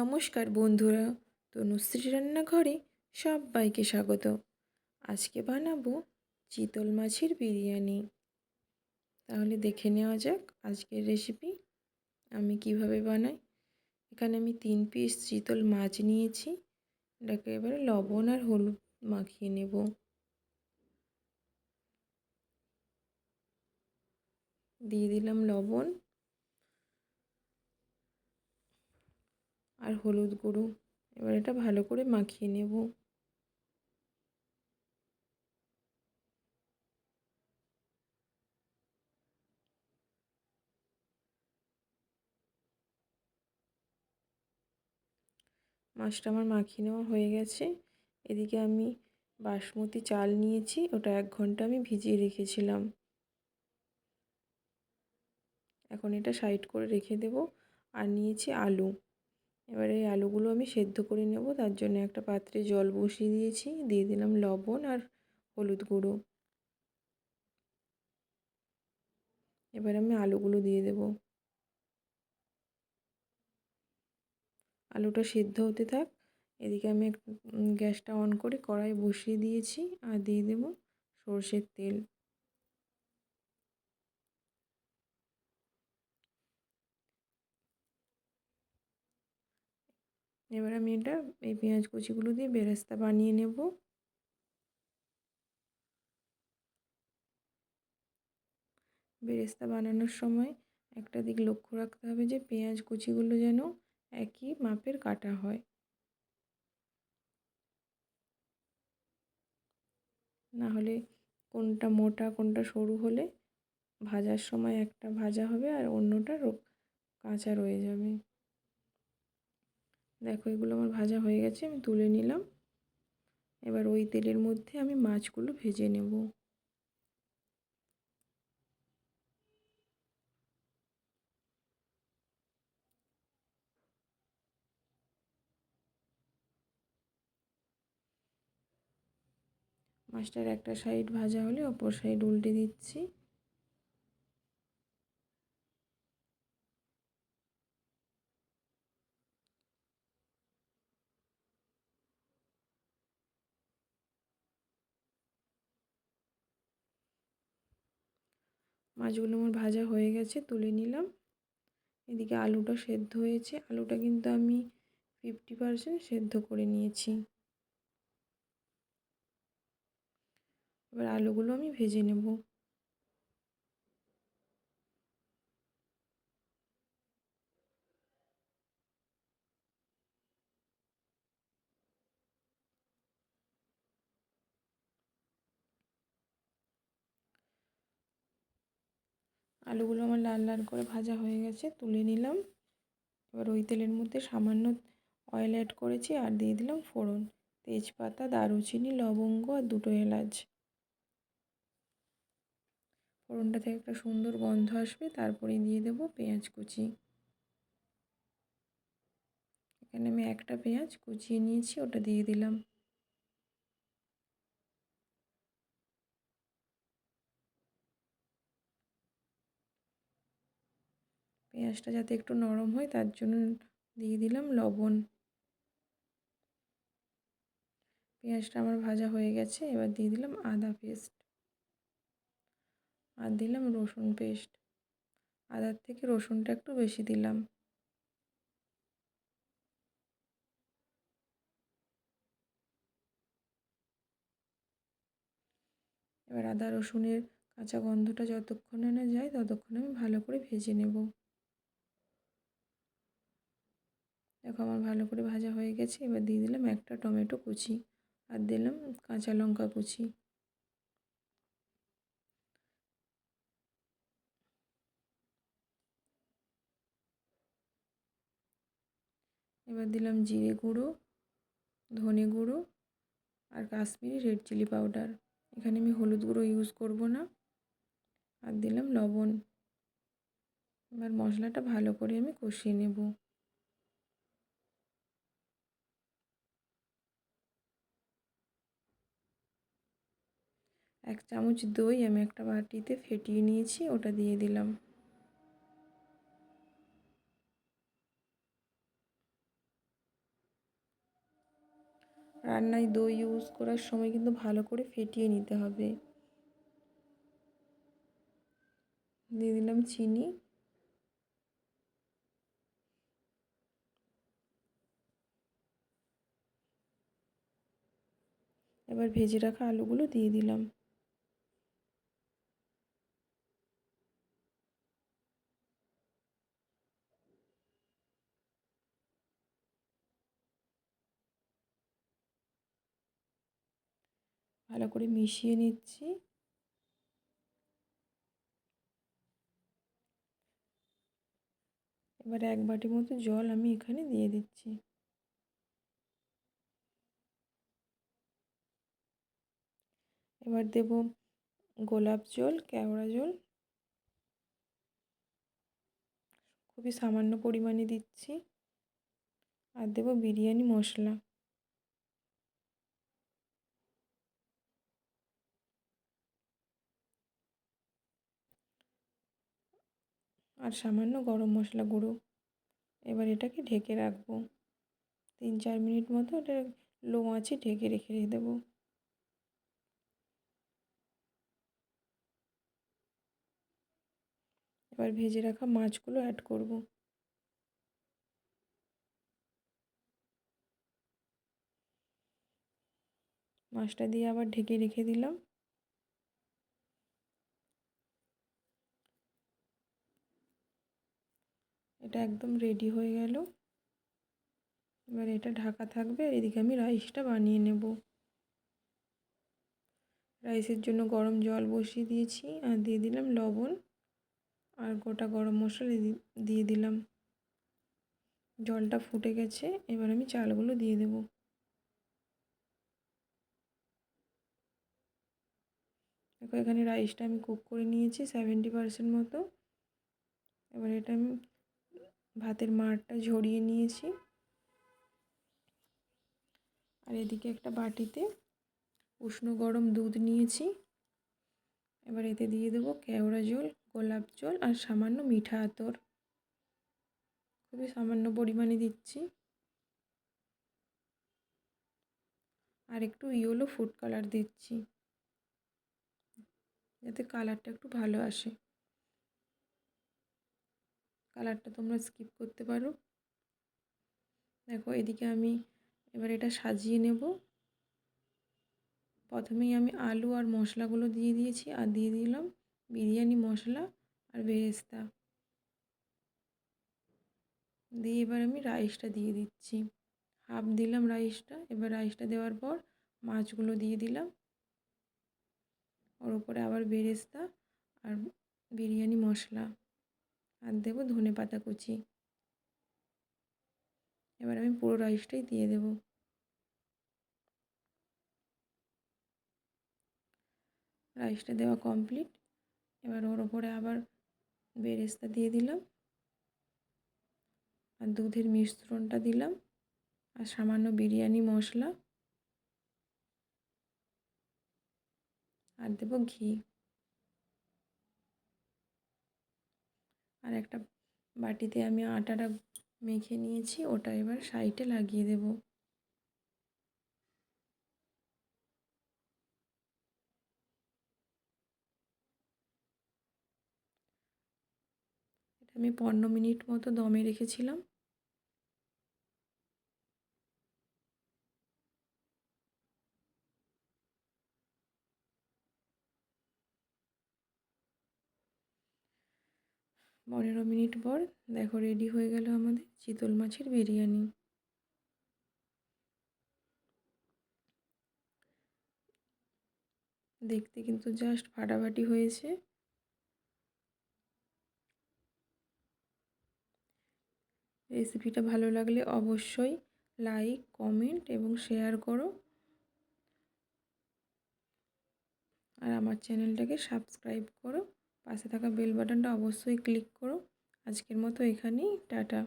নমস্কার বন্ধুরা তনুশ্রী রান্নাঘরে সবাইকে স্বাগত। আজকে বানাবো চিতল মাছের বিরিয়ানি। তাহলে দেখে নেওয়া যাক আজকের রেসিপি আমি কীভাবে বানাই। এখানে আমি তিন পিস চিতল মাছ নিয়েছি, এটাকে এবারে লবণ আর হলুদ মাখিয়ে নেব। দিয়ে দিলাম লবণ আর হলুদ গুঁড়ো। এবার এটা ভালো করে মাখিয়ে নেব। মাছটা আমার মাখিয়ে নেওয়া হয়ে গেছে। এদিকে আমি বাসমতি চাল নিয়েছি, ওটা এক ঘণ্টা আমি ভিজিয়ে রেখেছিলাম। এখন এটা সাইড করে রেখে দেব। আর নিয়েছি আলু। এবার এই আলুগুলো আমি সেদ্ধ করে নেব। তার জন্য একটা পাত্রে জল বসিয়ে দিয়েছি। দিয়ে দিলাম লবণ আর হলুদ গুঁড়ো। এবার আমি আলুগুলো দিয়ে দেব। আলুটা সেদ্ধ হতে থাক। এদিকে আমি গ্যাসটা অন করে কড়াই বসিয়ে দিয়েছি। আর দিয়ে দেব সর্ষের তেল। এবার আমি এটা এই পেঁয়াজ কুচিগুলো দিয়ে বেরেস্তা বানিয়ে নেব। বেরেস্তা বানানোর সময় একটা দিক লক্ষ্য রাখতে হবে যে পেঁয়াজ কুচিগুলো যেন একই মাপের কাটা হয়। না হলে কোনটা মোটা, কোনটা সরু হলে ভাজার সময় একটা ভাজা হবে আর অন্যটা কাঁচা রয়ে যাবে। দেখো এগুলো আমার ভাজা হয়ে গেছে, আমি তুলে নিলাম। এবার ওই তেলের মধ্যে আমি মাছগুলো ভেজে নেব। মাছটার একটা সাইড ভাজা হলে অপর সাইড উল্টে দিচ্ছি। মাছগুলো আমার ভাজা হয়ে গেছে, তুলে নিলাম। এদিকে আলুটা সেদ্ধ হয়েছে। আলুটা কিন্তু আমি ফিফটি পারসেন্ট সেদ্ধ করে নিয়েছি। এবার আলুগুলো আমি ভেজে নেব। আলুগুলো আমার লাল লাল করে ভাজা হয়ে গেছে, তুলে নিলাম। এবার ওই তেলের মধ্যে সামান্য অয়েল অ্যাড করেছি আর দিয়ে দিলাম ফোড়ন, তেজপাতা, দারুচিনি, লবঙ্গ আর দুটো এলাচ। ফোড়নটা থেকে একটা সুন্দর গন্ধ আসবে তারপরে দিয়ে দেব পেঁয়াজ কুচি। এখানে আমি একটা পেঁয়াজ কুচিয়ে নিয়েছি, ওটা দিয়ে দিলাম। পেঁয়াজটা যাতে একটু নরম হয়, তার জন্য দিয়ে দিলাম লবণ। পেঁয়াজটা আমার ভাজা হয়ে গেছে, এবার দিয়ে দিলাম আদা পেস্ট। আর দিলাম রসুন পেস্ট। আদার থেকে রসুনটা একটু বেশি দিলাম। এবার আদা রসুনের কাঁচা গন্ধটা যতক্ষণে না যায়, ততক্ষণ আমি ভালো করে ভেজে নেব। দেখো আমার ভালো করে ভাজা হয়ে গেছে। এবার দিয়ে দিলাম একটা টমেটো কুচি আর দিলাম কাঁচা লঙ্কা কুচি। এবার দিলাম জিরে গুঁড়ো, ধনে গুঁড়ো আর কাশ্মীরি রেড চিলি পাউডার। এখানে আমি হলুদ গুঁড়ো ইউজ করব না। আর দিলাম লবণ। এবার মশলাটা ভালো করে আমি কষিয়ে নেব। এক চামচ দই আমি একটা বাটিতে ফেটিয়ে নিয়েছি, ওটা দিয়ে দিলাম। রান্নায় দই ইউজ করার সময় কিন্তু ভালো করে ফেটিয়ে নিতে হবে। দিয়ে দিলাম চিনি। এবার ভেজে রাখা আলুগুলো দিয়ে দিলাম। ভালো করে মিশিয়ে নিচ্ছি। এবার এক বাটি মতো জল আমি এখানে দিয়ে দিচ্ছি। এবার দেব গোলাপ জল, কেওড়া জল। খুবই সামান্য পরিমাণে দিচ্ছি। আর দেব বিরিয়ানি মশলা। আর সামান্য গরম মশলা গুঁড়ো। এবার এটাকে ঢেকে রাখব। তিন চার মিনিট মতো এটা লো আঁচে ঢেকে রেখে দেবো। এবার ভেজে রাখা মাছগুলো অ্যাড করব। মাছটা দিয়ে আবার ঢেকে রেখে দিলাম। এটা একদম রেডি হয়ে গেল। এবার এটা ঢাকা থাকবে আর এদিকে আমি রাইসটা বানিয়ে নেব। রাইসের জন্য গরম জল বসিয়ে দিয়েছি, আর দিয়ে দিলাম লবণ, আর গোটা গরম মশলা দিয়ে দিলাম। জলটা ফুটে গেছে, এবার আমি চালগুলো দিয়ে দেব। দেখো এখানে রাইসটা আমি কুক করে নিয়েছি সেভেন্টি পারসেন্ট মতো। এবার এটা আমি ভাতের মাড়টা ঝরিয়ে নিয়েছি। আর এদিকে একটা বাটিতে উষ্ণ গরম দুধ নিয়েছি। এবার এতে দিয়ে দেবো কেওড়া জল, গোলাপ জল আর সামান্য মিঠা আতর। খুবই সামান্য পরিমাণে দিচ্ছি। আর একটু ইয়েলো ফুড কালার দিচ্ছি, যাতে কালারটা একটু ভালো আসে। কালারটা তোমরা স্কিপ করতে পারো। দেখো, এদিকে আমি এবার এটা সাজিয়ে নেব। প্রথমেই আমি আলু আর মশলাগুলো দিয়ে দিয়েছি আর দিয়ে দিলাম বিরিয়ানি, মশলা আর বেরেস্তা। দিয়ে এবার আমি রাইসটা দিয়ে দিচ্ছি। হাফ দিলাম রাইসটা, এবার রাইসটা দেওয়ার পর মাছগুলো দিয়ে দিলাম। ওর উপরে আবার বেরেস্তা আর বিরিয়ানি, মশলা। আর দেবো ধনে পাতা কুচি। এবার আমি পুরো রাইসটাই দিয়ে দেবো। রাইসটা দেওয়া কমপ্লিট। এবার ওর ওপরে আবার বেরেস্তা দিয়ে দিলাম। আর দুধের মিশ্রণটা দিলাম। আর সামান্য বিরিয়ানি মশলা। আর দেবো ঘি। আর একটা বাটিতে আমি আটাটা মেখে নিয়েছি, ওটা এবার সাইডে লাগিয়ে দেব। আমি পনেরো মিনিট মতো দমে রেখেছিলাম। পনেরো মিনিট পর দেখো রেডি হয়ে গেল আমাদের চিতল মাছের বিরিয়ানি। দেখতে কিন্তু জাস্ট ফাটাফাটি হয়েছে। রেসিপিটা ভালো লাগলে অবশ্যই লাইক কমেন্ট এবং শেয়ার করো। আর আমার চ্যানেলটাকে সাবস্ক্রাইব করো। পাশে থাকা বেল বাটনটা অবশ্যই ক্লিক করো। আজকের মতো এখানেই টাটা।